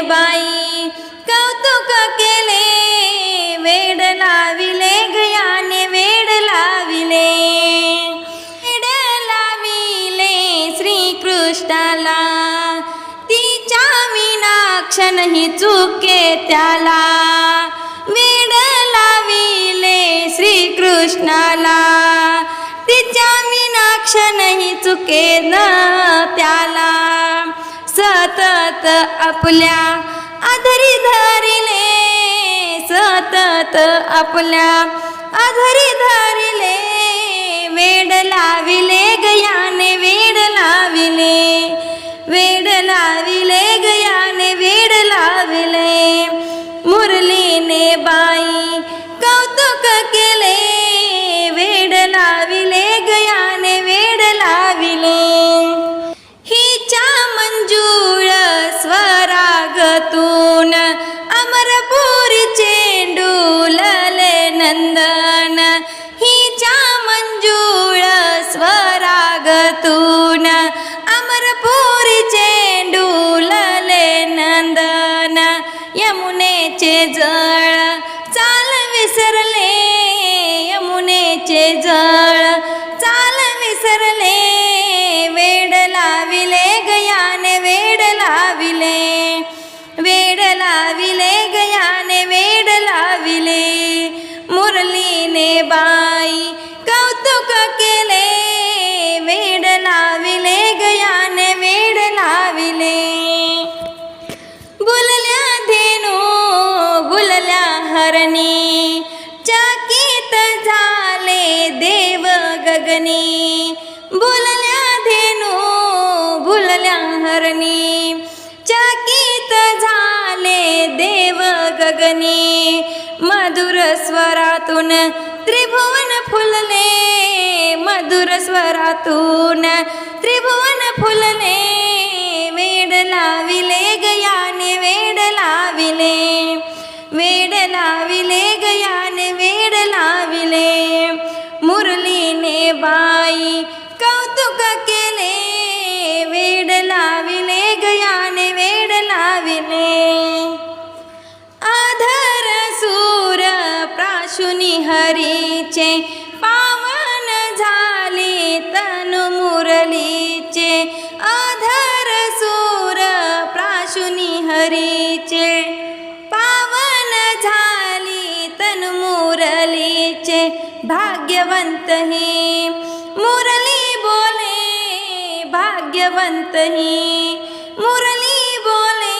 बाई कौतुक केले वेड लाविले गयाने वेड लाविले. वेड लाविले श्रीकृष्णाला तिच्या मीनाक्षणही चुके त्याला. वेड लाविले श्रीकृष्णाला तिच्या मीनाक्षणही चुके न त्याला. सतत आपल्या आधरी धरिले सतत आपल्या आधरी धरिले वेड लाविले गयाने वेड लाविले वेड लाविले गयाने वेड लाविले मुरलीने बाई कौतुक केले. यमुनेचे जळ चाल विसरले यमुनेचे जळ. चाल विसरले वेड लाविले गयाने वेड लाविले. वेड लाविले गयाने वेड लाविले. मुरलीने बाई हरणी. चकित झाले देव गगनी. बुलल्या धेनू भुलल्या हरणी. चकित झाले देव गगनी. मधुर स्वरातून त्रिभुवन फुलले. मधुर स्वरातून त्रिभुवन फुलले. वेड लाविले गयाने वेड लाविले. वेड लाविले गयाने वेड लाविले मुरलीने बाई कौतुक केले वेड लाविले गयाने वेड लाविले आधर सूर प्राशुनी हरीचे मुरलीचे भाग्यवंत ही. मुरली बोले भाग्यवंत ही. मुरली बोले